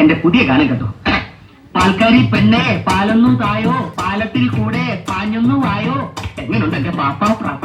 എന്റെ പുതിയ ഗാനം കേട്ടോ പാൽക്കാരി പെണ്ണെ പാലൊന്നും തായോ? പാലത്തിൽ കൂടെ പാഞ്ഞൊന്നും ആയോ എങ്ങനെയുണ്ട് എന്റെ പാപ്പ പ്രാപ്പ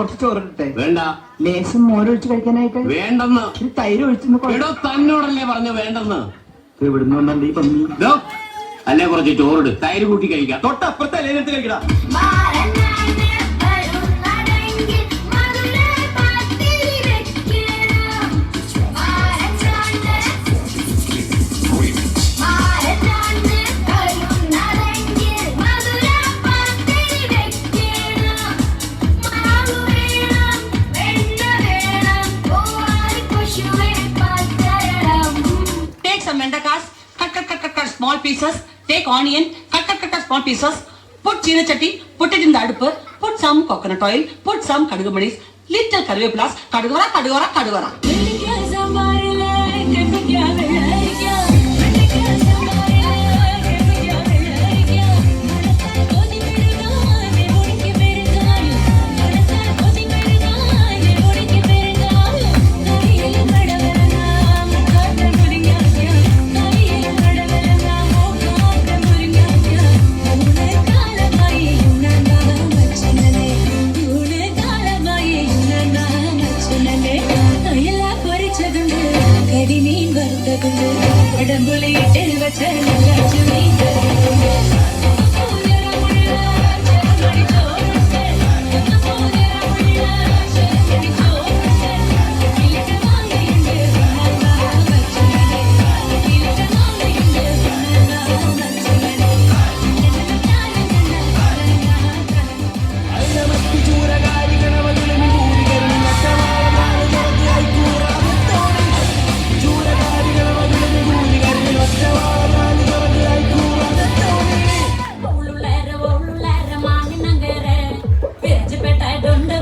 കുറച്ച് ചോറിട്ടെ വേണ്ട. ലേശം മോരൊഴിച്ച് കഴിക്കാനായിട്ട്. വേണ്ടെന്ന്. ഒരു തൈര് ഒഴിച്ചെന്ന് എടോ തന്നോടല്ലേ പറഞ്ഞു വേണ്ടെന്ന്. ഇവിടുന്ന് വന്നണ്ട് ഈ പന്നി? ദോ, അല്ലേ കുറച്ച് ചോറിട്. തൈര് കൂട്ടി കഴിക്കാം. തൊട്ടപ്പുറത്തെ ലേലത്തിൽ കഴിക്കടാ. Pieces. Take onion, cut, cut, cut, cut small pieces. Put china chatti, put it in the adupu. Put some coconut oil, put some kadugumanis, little karivepilas, kadugara, kadugara, kadugara. चले don't know.